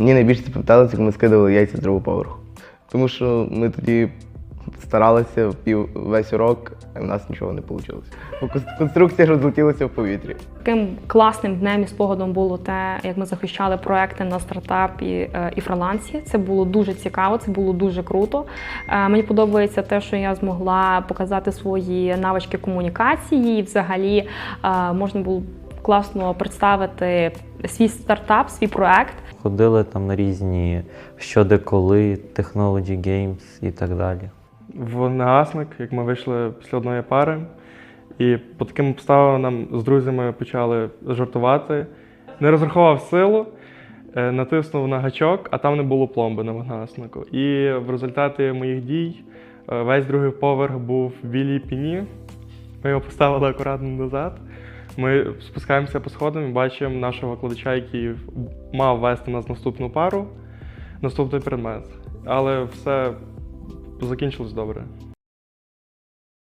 Мені найбільше запам'яталося, як ми скидали яйця з другого поверху. Тому що ми тоді старалися пів весь урок, а в нас нічого не вийшло. Конструкція розлетілася в повітрі. Таким класним днем і спогадом було те, як ми захищали проекти на стартапі е, і фрилансі. Це було дуже цікаво, це було дуже круто. Е, Мені подобається те, що я змогла показати свої навички комунікації. І взагалі е, можна було класно представити свій стартап, свій проект. Ходили там на різні що де коли, Technology Games і так далі. в негасник, як ми вийшли після одної пари. І по таким обставинам з друзями почали жартувати. Не розрахував силу, е, натиснув на гачок, а там не було пломби на вогнегаснику. І в результаті моїх дій е, весь другий поверх був в білій піні. Ми його поставили акуратно назад. Ми спускаємося по сходам і бачимо нашого викладача, який мав вести нас наступну пару, наступний предмет. Але все закінчилось добре.